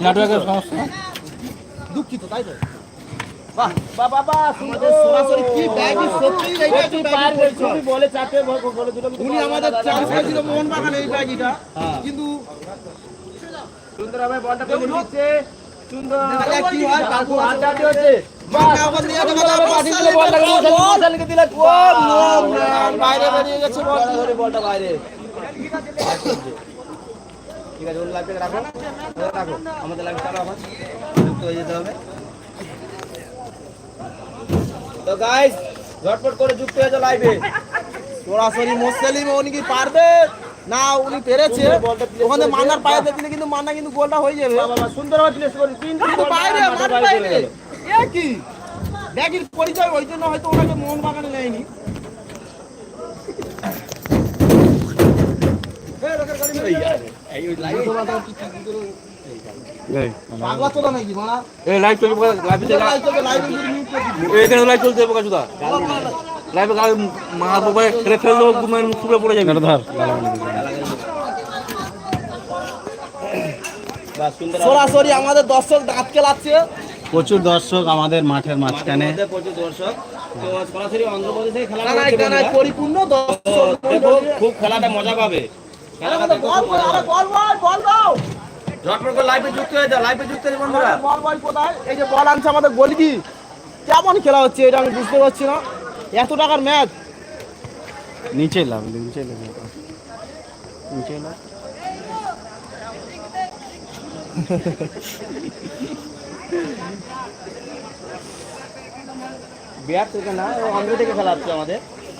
নেটওয়ার্কের সমস্যা? দুঃখিত তাই তো? বাহ বাহ বাহ বাহ আমাদের সরাসরি কি ব্যাগই সত্যি এই ব্যাগই ব্যাগই পরিচয় বলে চারটে বলে দুটো উনি আমাদের চান্স পেয়েছিল মোহনবাগান এই ব্যাগইটা কিন্তু সুন্দরভাবে বলটা পেয়ে দিচ্ছে সুন্দর। কি হয়। কাকু হাত হচ্ছে দিলে দিলে বাইরে বেরিয়ে গেছে বল ধরে বলটা বাইরে। ঠিক আছে ওর লাইফে রাখো রাখো আমাদের লাইফে চালো এখন যুক্ত হয়ে যেতে হবে তো গাইস ঝটপট করে যুক্ত হয়ে যাও লাইভে সরাসরি মোসালিম উনি কি পারবে না উনি পেরেছে ওখানে মান্নার পায়ে দিলে কিন্তু মান্না কিন্তু গোলটা হয়ে যাবে বাবা সুন্দরভাবে প্লেস করে তিন বাইরে মাঠ বাইরে এ কি ব্যাগের পরিচয় ওই জন্য হয়তো ওনাকে মোহনবাগানে নেয়নি পাগলা চোদা নাকি সরাসরি আমাদের দর্শক দাঁত কেলাচ্ছে প্রচুর দর্শক আমাদের মাঠের মাঝখানে। প্রচুর দর্শক। সরাসরি অন্ধ্রপ্রদেশ খেলা কানায় কানায় পরিপূর্ণ দর্শক। খুব খেলাটা মজা পাবে। খেলাটা দেখো বল বল আরে বল বল বল দাও। ঝটপট করে লাইভে যুক্ত যাও লাইভে যুক্ত যাও বন্ধুরা। বল বল কোথায়? এই যে বল আনছে আমাদের কেমন খেলা হচ্ছে এটা আমি বুঝতে পারছি না। এত টাকার ম্যাচ। নিচে লাভ নিচে লাভ। নিচে লাভ। বিহার থেকে না অন্ধ্র থেকে খেলা হচ্ছে আমাদের।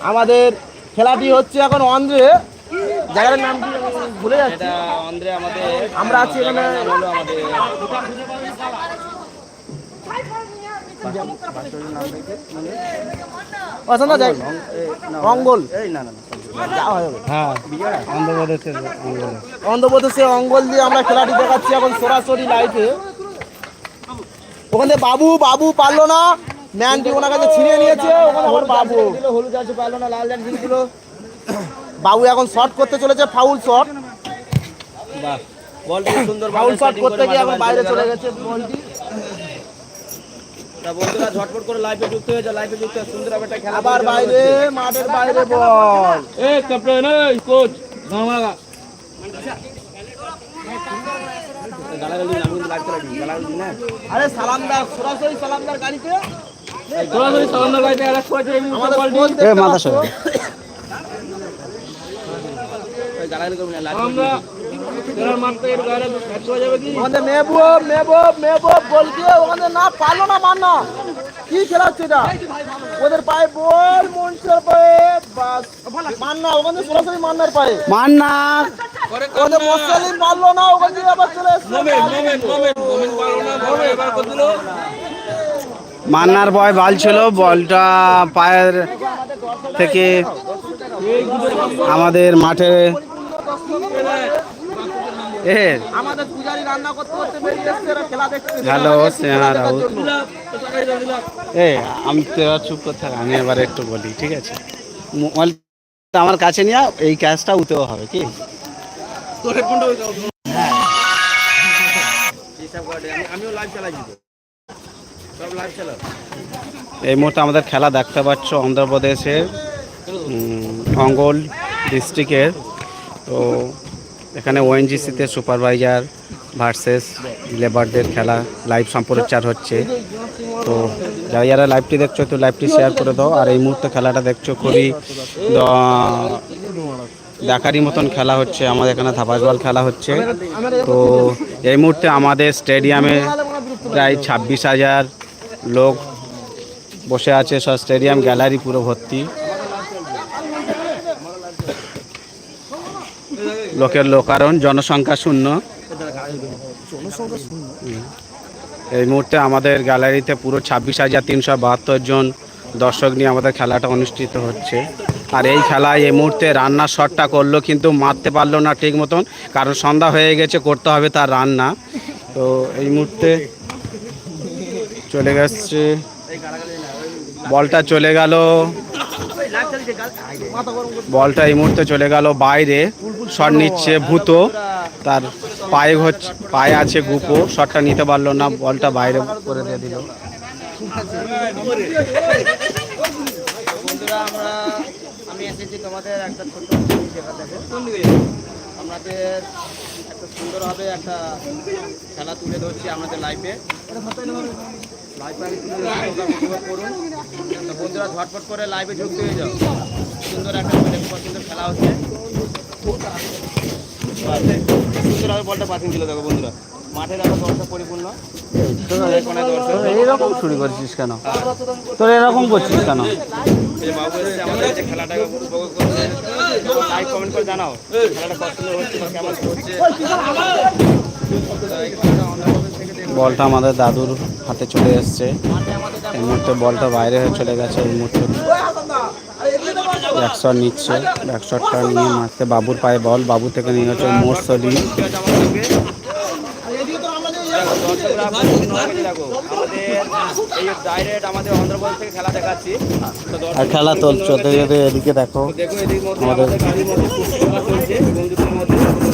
আমাদের খেলাটি হচ্ছে এখন অন্ধ্রে। জায়গার নাম কি? ভুলে যাচ্ছি। আমরা আছি এখানে। যাই অঙ্গল। অন্ধ্রপ্রদেশে দিয়ে আমরা খেলাটি দেখাচ্ছি এখন সরাসরি ওখানে বাবু বাবু পারল না। ম্যানটি ওনার কাছে ছিনিয়ে নিয়েছে। ওখানে বাবু। হলুদ আছে পারল না লাল বাবু এখন শর্ট করতে চলেছে ফাউল শট বাহ। বলটি সুন্দর ফাউল শট করতে গিয়ে এখন বাইরে চলে গেছে বলটি। তা বন্ধুরা ঝটপট করে লাইভে যুক্ত হয়ে যাও লাইভে যুক্ত সুন্দর একটা খেলা আবার বাইরে মাঠের বাইরে বল। এই ক্যাপ্টেন এই কোচ গামাগা গালাগালি আমি লাইভ চালাই গালাগালি না। আরে সালামদার সরাসরি সালামদার গাড়িতে। সরাসরি সালান্দার গাইতে অ্যারেস্ট করেছে এই বলটি। এ মাথা সরে গালাগালি করবেন না আমরা ওখানে মেহবুব মেহবুব মেহবুব বল ওখানে না পারল না মান্না কি খেলা হচ্ছে এটা? ওদের পায়ে বল মনসের পায়ে মান্না ওখানে সরাসরি মান্নার পায়ে। মান্না ওদের মোসালিম পারল না ওখান থেকে আবার চলে মান্নার বয় বাল ছিল বলটা পায়ের থেকে আমাদের মাঠে এ আমাদের পূজারি রান্না করতে করতে বেরিয়ে এসছে এরা খেলা দেখছে হ্যালো স্নেহা রাউত এ আমি চুপ আমি এবার একটু বলি ঠিক আছে? মোবাইলটা আমার কাছে নিয়ে এই ক্যাশটা উঠেও হবে কি? তোর হেডফোনটা ওই দাও হিসাব আমিও লাইভ চালাইছি সব লাইভ চালাও। এই মুহূর্তে আমাদের খেলা দেখতে পাচ্ছ অন্ধ্রপ্রদেশের অঙ্গল ডিস্ট্রিক্টের তো এখানে ওএনজিসিতে সুপারভাইজার ভার্সেস লেবারদের খেলা লাইভ সম্প্রচার হচ্ছে। তো যারা যারা লাইভটি দেখছ তো লাইভটি শেয়ার করে দাও। আর এই মুহূর্তে খেলাটা দেখছ, খুবই দেখারই মতন খেলা হচ্ছে। আমাদের এখানে ধাপাস বল খেলা হচ্ছে। তো এই মুহূর্তে আমাদের স্টেডিয়ামে প্রায় ছাব্বিশ হাজার লোক বসে আছে। সব স্টেডিয়াম গ্যালারি পুরো ভর্তি। লোকের লোকারণ জনসংখ্যা শূন্য? এই মুহূর্তে আমাদের গ্যালারিতে পুরো ছাব্বিশ হাজার তিনশো বাহাত্তর জন দর্শক নিয়ে আমাদের খেলাটা অনুষ্ঠিত হচ্ছে। আর এই খেলায় এই মুহূর্তে রান্নার শটটা করল কিন্তু মারতে পারল না ঠিক মতন কারণ সন্ধ্যা হয়ে গেছে করতে হবে তার রান্না। তো এই মুহূর্তে চলে গেছে বলটা চলে গেল। বলটা এই মুহূর্তে চলে গেল বাইরে। শট নিচ্ছে ভূত। তার পায়ে হচ্ছে পায়ে আছে গুপো। শটটা নিতে পারল না, বলটা বাইরে করে দিয়ে দিল। আমরা একটা জিনিস আমাদের একটা সুন্দরভাবে একটা খেলা তুলে ধরছি আমাদের লাইফে বন্ধুরা ঝটপট করে লাইভে যুক্ত হয়ে যাও। সুন্দর একটা সুন্দর খেলা হচ্ছে। সুন্দরভাবে বলটা পাঠিয়ে ছিল দেখো বন্ধুরা। মাঠে দেখো দর্শক পরিপূর্ণ। এইরকম শুরু করছিস কেন? তোর এরকম করছিস কেন? লাইক কমেন্ট করে জানাও। খেলাটা পছন্দ হচ্ছে কেমন হচ্ছে। বলটা আমাদের দাদুর হাতে চলে এসছে। এই মুহূর্তে বলটা বাইরে হয়ে চলে গেছে, এই মুহূর্তে ব্যাকশট নিচ্ছে ব্যাকশটটা নিয়ে মারতে বাবুর পায়ে বল, বাবু থেকে নিয়ে হচ্ছে মোরসলি আর খেলা যেতে এদিকে দেখো, আমাদের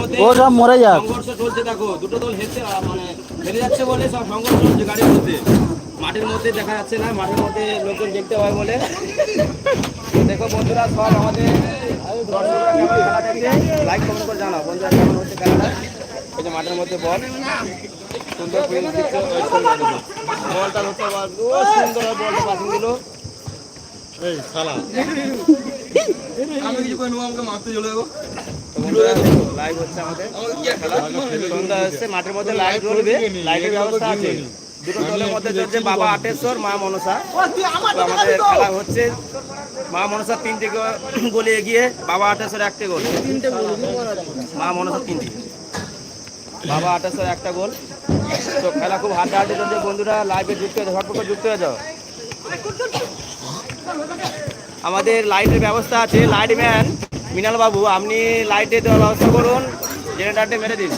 মধ্যে ও সব মরে যাক। সংঘর্ষ চলছে দেখো দুটো দল হেসে মানে হেরে যাচ্ছে বলে সব সংঘর্ষ চলছে গাড়ির মধ্যে। মাঠের মধ্যে দেখা যাচ্ছে না মাঠের মধ্যে লোকজন দেখতে হয় বলে। দেখো বন্ধুরা সব আমাদের খেলা দেখছে লাইক কমেন্ট করে জানাও। বন্ধুরা কেমন হচ্ছে খেলাটা? এই যে মাঠের মধ্যে বল। সুন্দর ফিল্ড দিচ্ছে। বলটা ধরতে সুন্দর বলটা পাঠিয়ে দিল। লাইভ হচ্ছে আমাদের। সন্ধ্যা হচ্ছে মাঠের মধ্যে লাইভ চলবে। লাইভের ব্যবস্থা আছে। দুটো দলের মধ্যে চলছে বাবা আটেশ্বর মা মনসা। আমাদের খেলা হচ্ছে মা মনসা তিনটে গোলে এগিয়ে বাবা আটেশ্বর একটা গোল। মা মনসা তিনটে। বাবা আটেশ্বর একটা গোল। তো খেলা খুব হাড্ডাহাড্ডি চলছে। বন্ধুরা লাইভে যুক্ত হয়ে যাও ঝটপট যুক্ত হয়ে যাও। আমাদের লাইটের ব্যবস্থা আছে লাইট ম্যান মিনাল বাবু আপনি লাইটে দেওয়ার ব্যবস্থা করুন জেনারেটারটা মেরে দিন।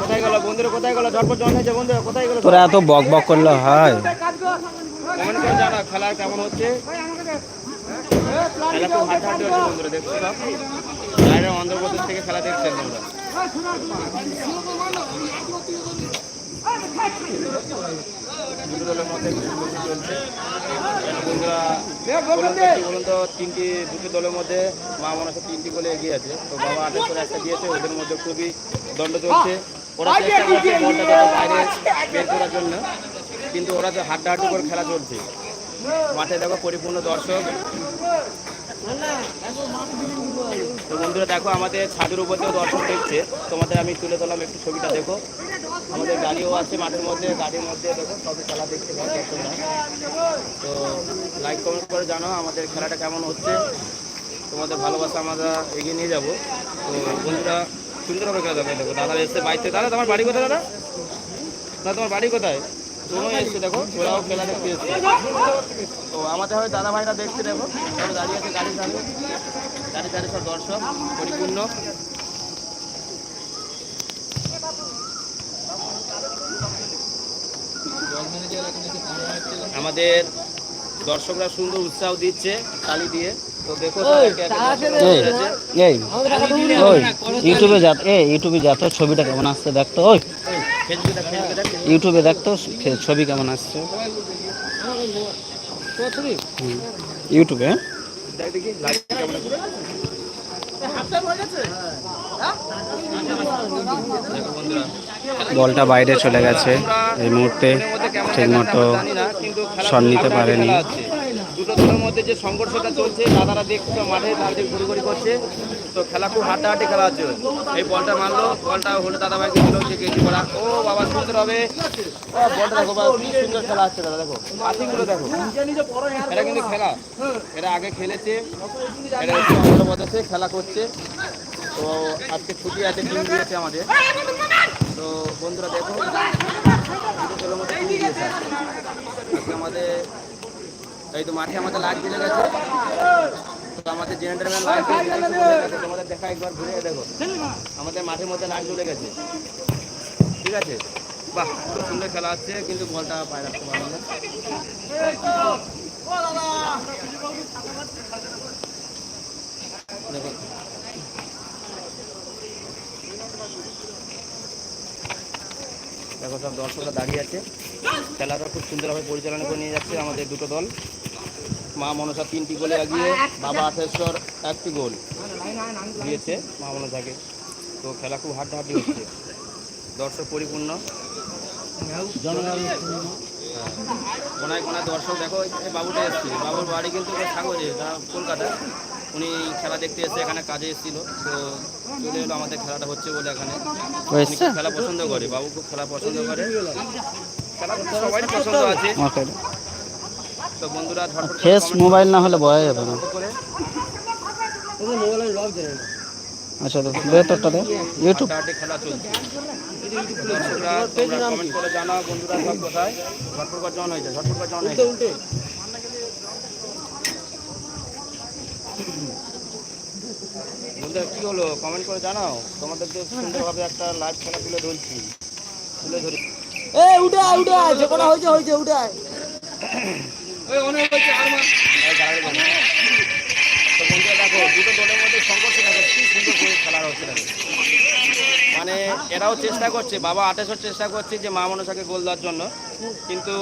কোথায় গেল বন্ধুরা কোথায় গেল? ঝটপট বন্ধুরা কোথায় গেল? তোরা এত বক বক করলে হয়। কমেন্ট করে জানা খেলা কেমন হচ্ছে? খেলা খুব হাড্ডাহাড্ডি হচ্ছে বন্ধুরা দেখছ সব? বাইরে অন্ধ্রপ্রদেশ থেকে খেলা দেখছেন তোমরা দলের মধ্যে চলছে বলুন তো তিনটি দুটি দলের মধ্যে মা হচ্ছে তিনটি গোলে এগিয়ে আছে তো বাবা আঠাশ করে একটা দিয়েছে ওদের মধ্যে খুবই দণ্ড চলছে ওরা বাইরে বের করার জন্য কিন্তু ওরা তো হাড্ডাহাড্ডি করে খেলা চলছে মাঠে দেখো পরিপূর্ণ দর্শক তো বন্ধুরা দেখো, আমাদের ছাদের উপর দিয়েও দর্শক দেখছে। তোমাদের আমি তুলে ধরলাম একটু ছবিটা, দেখো। আমাদের গাড়িও আছে মাঠের মধ্যে, গাড়ির মধ্যে, দেখো, সবই খেলা দেখতে যাচ্ছে তো লাইক কমেন্ট করে জানাও আমাদের খেলাটা কেমন হচ্ছে। তোমাদের ভালোবাসা আমরা এগিয়ে নিয়ে যাব। তো বন্ধুরা, সুন্দরভাবে খেলা দেখো। দাদা এসে বাইতে দাদা, তোমার বাড়ি কোথায়, দাদা? না তোমার বাড়ি কোথায়? তোমরা এসছে দেখো ওরাও খেলা দেখতে এসছে। তো আমাদের হয় দাদা ভাইরা দেখছে দেখো সব দাঁড়িয়ে আছে গাড়ি সামনে। গাড়ি গাড়ি সব দর্শক পরিপূর্ণ। আমাদের দর্শকরা সুন্দর উৎসাহ দিচ্ছে তালি দিয়ে। তো দেখো ইউটিউবে যা এ ইউটিউবে যা তো ছবিটা কেমন আসছে দেখতো ওই। ইউটিউবে দেখতো ছবি কেমন আসছে ইউটিউবে বলটা বাইরে চলে গেছে এই মুহূর্তে এর ঠিক মতো আমরা জানি না, কিন্তু খেলা শট নিতে পারেনি। হচ্ছে। দুটো দলের মধ্যে যে সংঘর্ষটা চলছে, দাদারা দেখছে, মাঠে তাদের ঘুরি করছে, তো খেলা খুব হাড্ডাহাড্ডি খেলা হচ্ছে। এই বলটা মারলো, বলটা হলো দাদা ভাইকে দিল যে গেঞ্জি পরা ও বাবা সুন্দর হবে। বলটা দেখো সুন্দর খেলা হচ্ছে দাদা, দেখো। পাখিগুলো দেখো। এটা কিন্তু খেলা। এরা আগে খেলেছে। এটা হচ্ছে খেলা করছে। তো আজকে ছুটি আছে টিম দিয়েছে আমাদের। তো বন্ধুরা দেখো আমাদের এই তো মাঠে আমাদের লাইট দিলে গেছে। তো আমাদের জেনারেটার লাইট তোমাদের দেখা একবার ঘুরে দেখো। আমাদের মাঠের মধ্যে লাইট জ্বলে গেছে। ঠিক আছে? বাহ, খুব সুন্দর খেলা হচ্ছে, কিন্তু বলটা পায়ে রাখতে পারলাম না। দেখো। দেখো সব দর্শকরা দাঁড়িয়ে আছে। খেলাটা খুব সুন্দরভাবে পরিচালনা করে নিয়ে যাচ্ছে আমাদের দুটো দল। মা মনসা তিনটি গোলে এগিয়ে বাবা আঠেশ্বর একটি গোল দিয়েছে মা মনসাকে। তো খেলা খুব হাড্ডাহাড্ডি হচ্ছে। দর্শক পরিপূর্ণ। কোনায় কোনায় দর্শক দেখো এই বাবুটা এসেছিল। বাবুর বাড়ি কিন্তু সাগরে কলকাতা। উনি খেলা দেখতে এসে এখানে কাজে এসেছিল। তো চলে এলো আমাদের খেলাটা হচ্ছে বলে এখানে। খেলা পছন্দ করে বাবু খুব খেলা পছন্দ করে। খেলা সবাই পছন্দ আছে। তো বন্ধুরা ফেস মোবাইল না হলে বোঝা যাবে না। করে আচ্ছা তো দে তোরটা দে। ইউটিউব খেলা চলছে। দর্শকরা তোমরা কমেন্ট করে জানাও বন্ধুরা কি হলো? কমেন্ট করে জানাও। তোমাদের তো সুন্দরভাবে একটা লাইভ খেলা তুলে ধরছি। তুলে ধরি এই উঠে উঠে যে কোনো হয়েছে হয়েছে উঠে আয়। এই গাড়ি বন্ধ। তো বন্ধুরা দেখো দুটো দলের মধ্যে সংঘর্ষ দেখো কি সুন্দর করে খেলা হচ্ছে দেখো মানে এরাও চেষ্টা করছে বাবা আঠাশের চেষ্টা করছে যে মা মনসাকে গোল দেওয়ার জন্য কিন্তু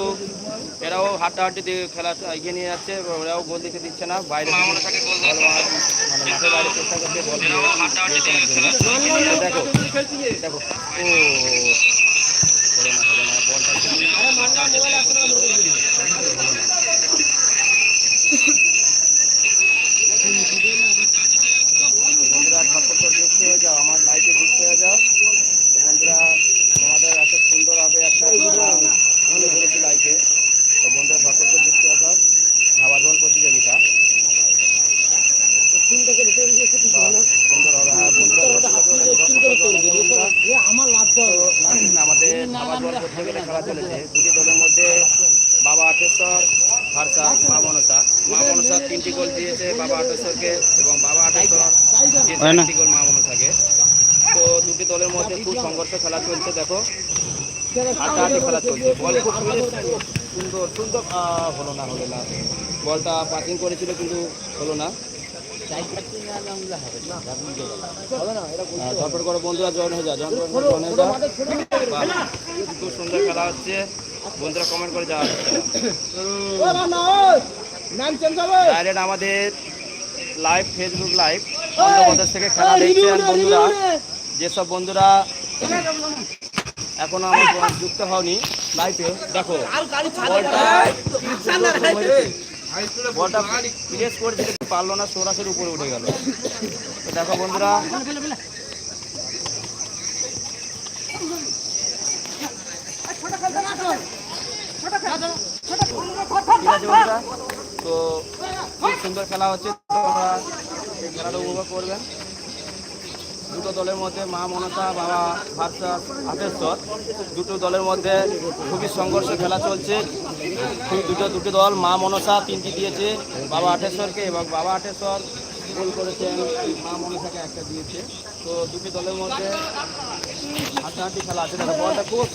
এরাও হাড্ডাহাড্ডি দিয়ে খেলা এগিয়ে নিয়ে যাচ্ছে ওরাও গোল দিতে দিচ্ছে না বাইরে মানে বাইরে চেষ্টা করছে বল দেখো দেখো ও বলটা বন্ধুরা ঝটপট করে যুক্ত হয়ে যাও আমার লাইফে যুক্ত হয়ে যাও তো বন্ধুরা তোমাদের এত সুন্দরভাবে একটা মনে করেছি লাইফে তো বন্ধুরা ঝটপট করে যুক্ত হয়ে যাও ধাবা জল প্রতিযোগিতা বাহ, সুন্দর হবে হ্যাঁ বন্ধুরা ঝটপট করে ঝটপট করে যাও বন্ধুরা। তো আমাদের ধাবা জল খেলা চলেছে। দুটি দলের মধ্যে বাবা আটেশ্বর ভারসা মা মনসা। মা মনসা তিনটি গোল দিয়েছে বাবা আটেশ্বরকে এবং বাবা আটেশ্বর হয়? একটি গোল মা মনসাকে। তো দুটি দলের মধ্যে খুব সংঘর্ষ খেলা চলছে দেখো। হাড্ডাহাড্ডি খেলা চলছে। বল খুব সুন্দর সুন্দর হলো না হলো না। বলটা পাসিং করেছিল কিন্তু হলো না। হ্যাঁ, ঝটপট করে বন্ধুরা জয়েন হয়ে যায় জয়েন হয়ে যায় খুব সুন্দর খেলা হচ্ছে। বন্ধুরা কমেন্ট করে যাওয়া ডাইরেক্ট আমাদের লাইভ ফেসবুক লাইভ অন্ধ্রপ্রদেশ থেকে খেলা দেখছেন বন্ধুরা। যেসব বন্ধুরা এখনও আমার যুক্ত হওনি লাইভে দেখো বলটা কি সুন্দর প্রেস করেছে কিন্তু পারল না সরাসরি উপরে উঠে গেল। দেখো বন্ধুরা বন্ধুরা। তো খুব সুন্দর খেলা হচ্ছে। তোমরা খেলাটা উপভোগ করবেন দুটো দলের মধ্যে মা মনসা, বাবা ভারসা আটেশ্বর দুটো দলের মধ্যে খুবই সংঘর্ষ খেলা চলছে। দুটো দুটো দল মা মনসা তিনটি দিয়েছে, বাবা আটেশ্বরকে এবং বাবা আটেশ্বর গোল করেছেন, মা মনসাকে একটা দিয়েছে। তো দুটি দলের মধ্যে হাড্ডাহাড্ডি খেলা আছে। বলটা খুব